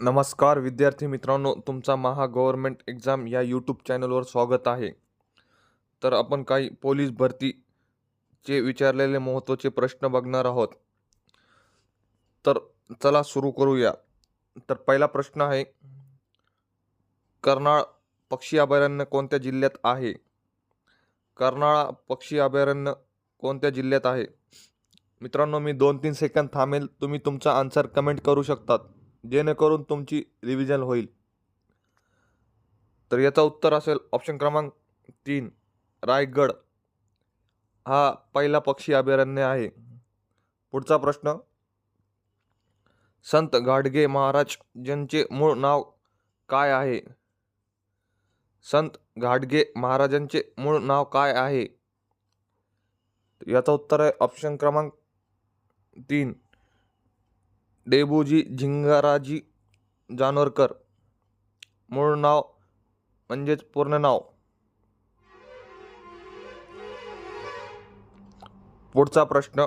नमस्कार विद्यार्थी मित्रांनो तुमचा महा गव्हर्मेंट एक्झाम या यूट्यूब चॅनलवर स्वागत आहे. तर आपण काही पोलीस भरतीचे विचारलेले महत्त्वाचे प्रश्न बघणार आहोत. तर चला सुरू करूया. तर पहिला प्रश्न आहे कर्नाळ पक्षी अभयारण्य कोणत्या जिल्ह्यात आहे? कर्नाळा पक्षी अभयारण्य कोणत्या जिल्ह्यात आहे? मित्रांनो मी दोन तीन सेकंद थांबेल तुम्ही तुमचा आन्सर कमेंट करू शकतात. जेणेकरून तुमची रिव्हिजन होईल. तर याचं उत्तर असेल ऑप्शन क्रमांक तीन रायगड. हा पहिला पक्षी अभयारण्य आहे. पुढचा प्रश्न संत गाडगे महाराज यांचे मूळ नाव काय आहे? संत गाडगे महाराजांचे मूळ नाव काय आहे? याचं उत्तर आहे ऑप्शन क्रमांक तीन. डेबोजी झिंगाराजी जानोरकर. मूळ नाव म्हणजेच पूर्ण नाव. पुढचा प्रश्न.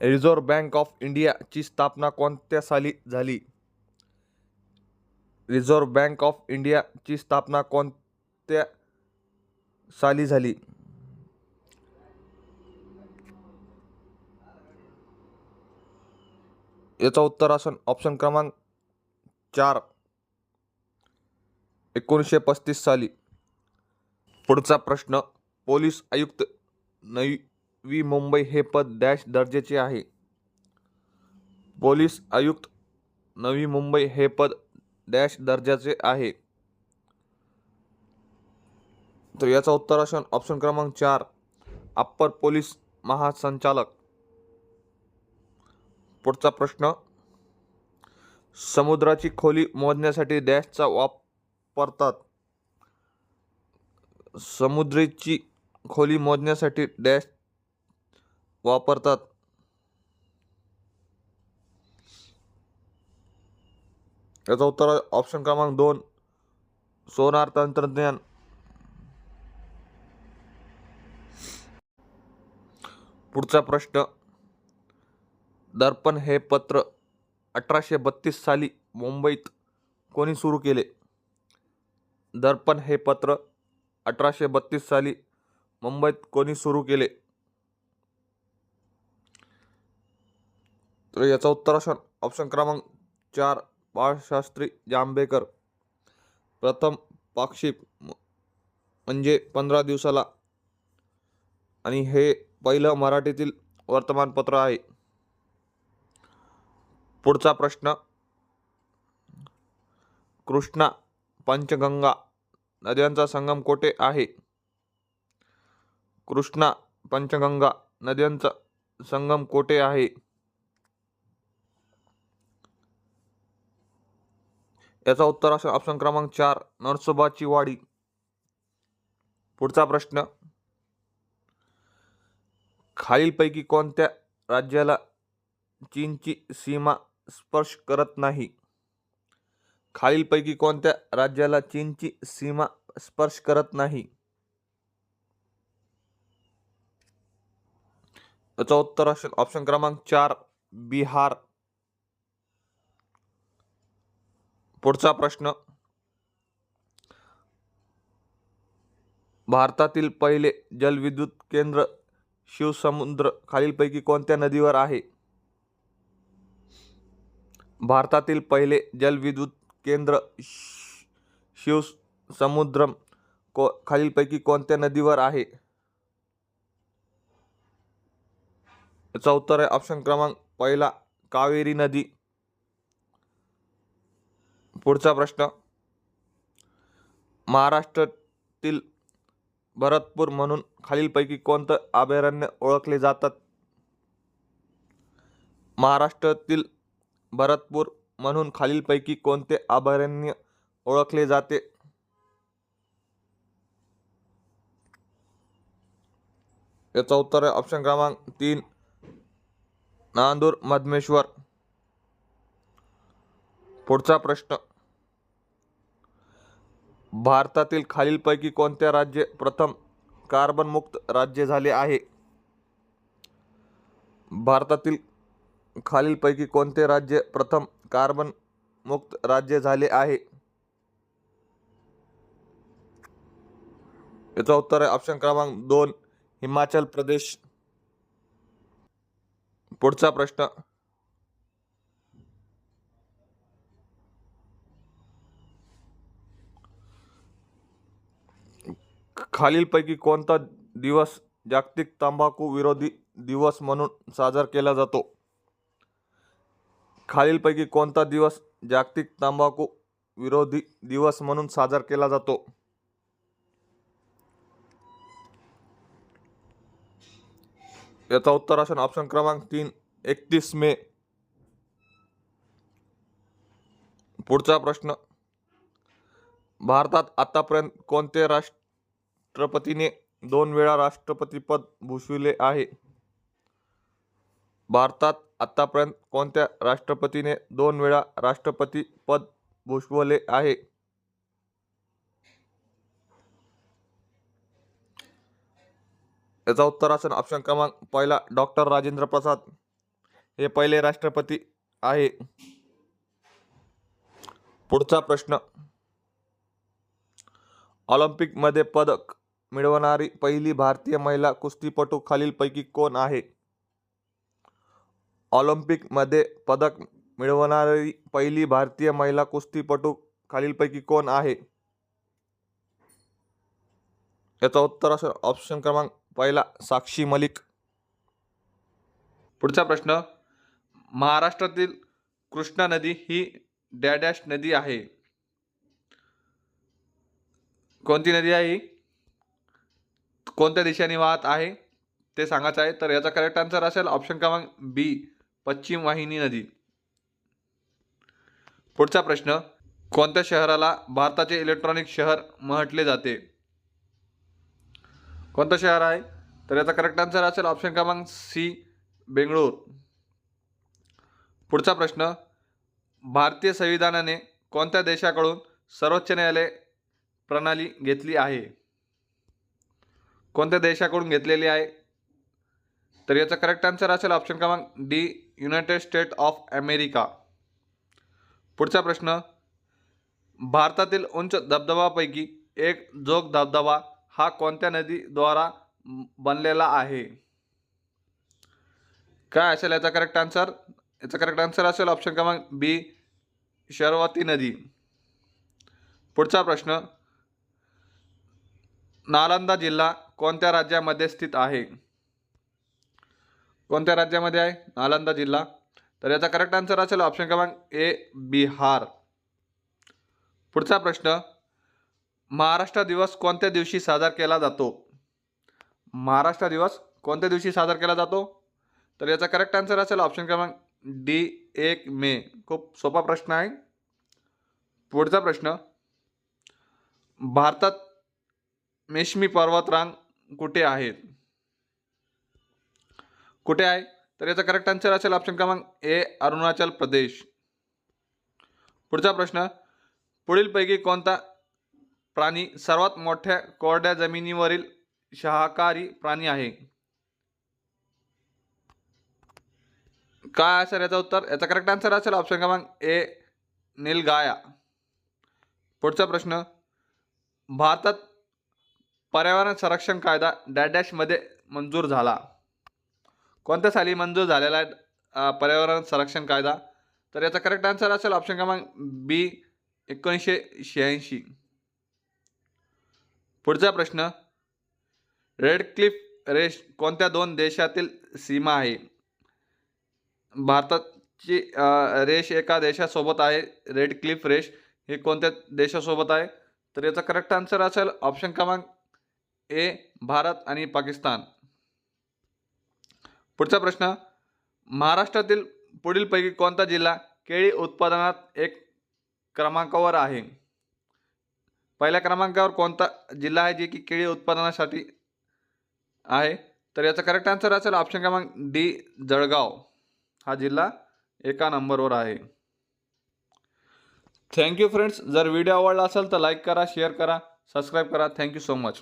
रिझर्व्ह बँक ऑफ इंडियाची स्थापना कोणत्या साली झाली? रिझर्व्ह बँक ऑफ इंडियाची स्थापना कोणत्या साली झाली? याचं उत्तर असेल ऑप्शन क्रमांक चार एकोणीसशे पस्तीस साली. पुढचा प्रश्न पोलीस आयुक्त नवी मुंबई हे पद डॅश दर्जाचे आहे. पोलीस आयुक्त नवी मुंबई हे पद डॅश दर्जाचे आहे. तर याचं उत्तर असेल ऑप्शन क्रमांक चार अप्पर पोलीस महासंचालक पुढचा प्रश्न. समुद्राची खोली मोजण्यासाठी डॅशचा वापरतात. समुद्रीची खोली मोजण्यासाठी डॅश वापरतात. याचं उत्तर आहे ऑप्शन क्रमांक दोन सोनार तंत्रज्ञान. पुढचा प्रश्न दर्पण हे पत्र अठराशे बत्तीस साली मुंबईत कोणी सुरू केले? दर्पण हे पत्र अठराशे बत्तीस साली मुंबईत कोणी सुरू केले? तर याचं उत्तर असेल ऑप्शन क्रमांक चार बाळशास्त्री जांभेकर. प्रथम पाक्षिक म- म्हणजे पंधरा दिवसाला. आणि हे पहिलं मराठीतील वर्तमानपत्र आहे. पुढचा प्रश्न. कृष्णा पंचगंगा नद्यांचा संगम कोठे आहे? कृष्णा पंचगंगा नद्यांचा संगम कोठे आहे? याचा उत्तर असेल ऑप्शन क्रमांक चार नरसोबाची वाडी. पुढचा प्रश्न. खालीलपैकी कोणत्या राज्याला चीनची सीमा स्पर्श करत नाही. खालीलपैकी कोणत्या राज्याला चीनची सीमा स्पर्श करत नाही? याचा उत्तर असेल ऑप्शन क्रमांक चार बिहार. पुढचा प्रश्न. भारतातील पहिले जलविद्युत केंद्र शिवसमुद्र खालीलपैकी कोणत्या नदीवर आहे? भारतातील पहिले जलविद्युत केंद्र श- शिवसमुद्रम को खालीलपैकी कोणत्या नदीवर आहे? याचं उत्तर आहे ऑप्शन क्रमांक पहिला कावेरी नदी. पुढचा प्रश्न महाराष्ट्रातील भरतपूर म्हणून खालीलपैकी कोणतं अभयारण्य ओळखले जातात? महाराष्ट्रातील भरतपूर म्हणून खालीलपैकी कोणते अभयारण्य ओळखले जाते? याचं उत्तर आहे ऑप्शन क्रमांक तीन नांदूर मधमेश्वर. पुढचा प्रश्न. भारतातील खालीलपैकी कोणत्या राज्य प्रथम कार्बनमुक्त राज्य झाले आहे? भारतातील खालीलपैकी कोणते राज्य प्रथम कार्बन मुक्त राज्य झाले आहे? याचं उत्तर आहे ऑप्शन क्रमांक दोन हिमाचल प्रदेश. पुढचा प्रश्न. खालीलपैकी कोणता दिवस जागतिक तंबाखू विरोधी दिवस म्हणून साजरा केला जातो? खालीलपैकी कोणता दिवस जागतिक तंबाखू विरोधी दिवस म्हणून साजरा केला जातो? याचा उत्तर असेल ऑप्शन क्रमांक तीन एकतीस मे. पुढचा प्रश्न. भारतात आतापर्यंत कोणते राष्ट्रपतीने दोन वेळा राष्ट्रपतीपद भूषविले आहे? भारतात आतापर्यंत कोणत्या राष्ट्रपतीने दोन वेळा राष्ट्रपती पद भूषवले आहे? याचा उत्तर असेल ऑप्शन क्रमांक पहिला डॉक्टर राजेंद्र प्रसाद. हे पहिले राष्ट्रपती आहे. पुढचा प्रश्न. ऑलिम्पिकमध्ये पदक मिळवणारी पहिली भारतीय महिला कुस्तीपटू खालीलपैकी कोण आहे? ऑलिम्पिकमध्ये पदक मिळवणारी पहिली भारतीय महिला कुस्तीपटू खालीलपैकी कोण आहे? याचं उत्तर असेल ऑप्शन क्रमांक पहिला साक्षी मलिक. पुढचा प्रश्न महाराष्ट्रातील कृष्णा नदी ही डॅडॅश नदी आहे. कोणती नदी आहे ही? कोणत्या दिशेने वाहत आहे? ते सांगायचं आहे तर याचा करेक्ट आन्सर असेल ऑप्शन क्रमांक बी. पश्चिम वाहिनी नदी. पुढचा प्रश्न कोणत्या शहराला भारताचे इलेक्ट्रॉनिक शहर म्हटले जाते? कोणतं शहर आहे? तर याचा करेक्ट आन्सर असेल ऑप्शन क्रमांक सी बेंगळूर. पुढचा प्रश्न भारतीय संविधानाने कोणत्या देशाकडून सर्वोच्च न्यायालय प्रणाली घेतली आहे? कोणत्या देशाकडून घेतलेली आहे? तर याचा करेक्ट आन्सर असेल ऑप्शन क्रमांक D United State of America पुढचा प्रश्न भारतातील उंच धबधबापैकी एक जोग धबधबा हा कोणत्या नदीद्वारा बनलेला आहे? काय असेल याचा करेक्ट आन्सर याचा करेक्ट आन्सर असेल ऑप्शन क्रमांक बी शर्वती नदी. पुढचा प्रश्न नालंदा जिल्हा कोणत्या राज्यामध्ये स्थित आहे? कोणत्या राज्यामध्ये आहे? नालंदा जिल्हा. तर याचा करेक्ट आन्सर असेल ऑप्शन क्रमांक ए बिहार. पुढचा प्रश्न. महाराष्ट्र दिवस कोणत्या दिवशी साजरा केला जातो? महाराष्ट्र दिवस कोणत्या दिवशी साजरा केला जातो? तर याचा करेक्ट आन्सर असेल ऑप्शन क्रमांक डी एक मे. खूप सोपा प्रश्न आहे. पुढचा प्रश्न. भारतात मेश्मी पर्वतरांग कुठे आहेत? कुठे आहे? तर याचा करेक्ट आन्सर असेल ऑप्शन क्रमांक ए अरुणाचल प्रदेश. पुढचा प्रश्न पुढीलपैकी कोणता प्राणी सर्वात मोठ्या कोरड्या जमिनीवरील शाकाहारी प्राणी आहे? काय असेल याचं उत्तर? याचा करेक्ट आन्सर असेल ऑप्शन क्रमांक ए निलगाया. पुढचा प्रश्न भारतात पर्यावरण संरक्षण कायदा डॅडॅशमध्ये मंजूर झाला. कोणत्या साली मंजूर झालेला आहे? पर्यावरण संरक्षण कायदा? तर याचा करेक्ट आन्सर असेल ऑप्शन क्रमांक बी एकोणीसशे शहाऐंशी. पुढचा प्रश्न रेड क्लिफ रेश कोणत्या दोन देशातील सीमा आहे? भारताची रेश एका देशासोबत आहे रेड क्लिफ रेश हे कोणत्या देशासोबत आहे? तर याचा करेक्ट आन्सर असेल ऑप्शन क्रमांक ए भारत आणि पाकिस्तान. पुढचा प्रश्न महाराष्ट्रातील पुढीलपैकी कोणता जिल्हा केळी उत्पादनात एक क्रमांकावर आहे? पहिल्या क्रमांकावर कोणता जिल्हा आहे जे की केळी उत्पादनासाठी आहे? तर याचा करेक्ट आन्सर असेल ऑप्शन क्रमांक डी जळगाव. हा जिल्हा एका नंबरवर आहे. थँक्यू फ्रेंड्स जर व्हिडिओ आवडला असेल तर लाईक करा शेअर करा सबस्क्राईब करा. Thank you so much